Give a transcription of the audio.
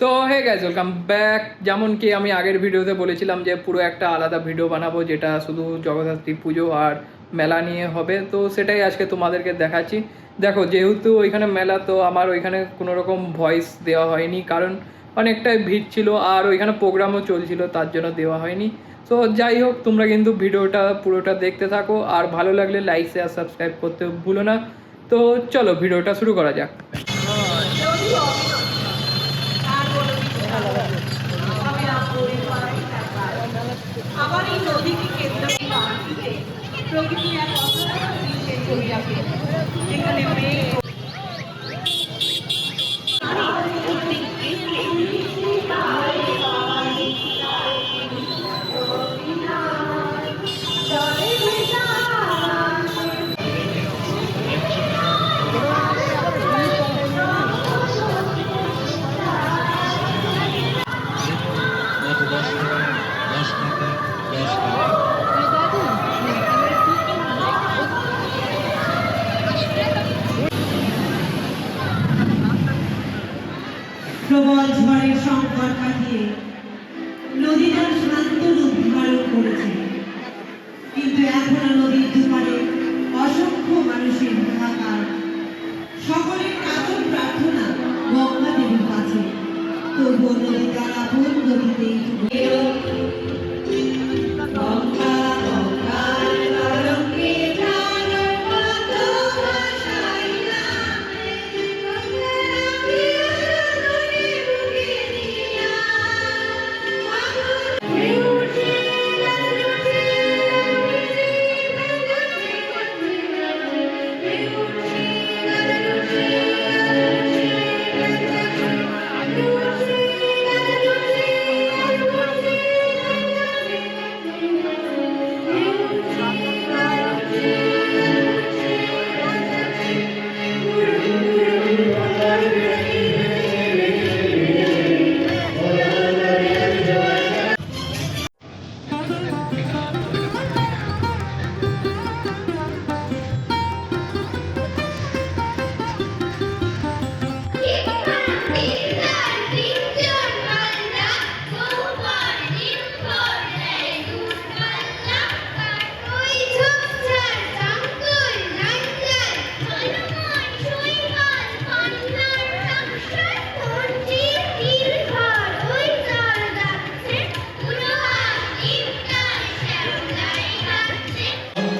So hey guys welcome back যেমন কি আমি আগের ভিডিওতে বলেছিলাম যে পুরো একটা আলাদা ভিডিও বানাবো, যেটা শুধু জগদ্ধাত্রী পুজো আর মেলা নিয়ে হবে। তো সেটাই আজকে তোমাদেরকে দেখাচ্ছি। দেখো, যেহেতু ওইখানে মেলা, তো আমার ওইখানে কোনো রকম ভয়েস দেওয়া হয়নি, কারণ অনেকটাই ভিড় ছিল আর ওইখানে প্রোগ্রামও চলছিল, তার জন্য দেওয়া হয়নি। সো যাই হোক, তোমরা কিন্তু ভিডিওটা পুরোটা দেখতে থাকো, আর ভালো লাগলে লাইক শেয়ার সাবস্ক্রাইব করতে ভুলো না। তো চলো, ভিডিওটা শুরু করা যাক। প্রকৃতি এক অসাধারণ ছবি আঁকে প্রবল ঝড়ের সংকট কাটিয়ে নদীটার শান্ত রূপ ধারণ করেছে।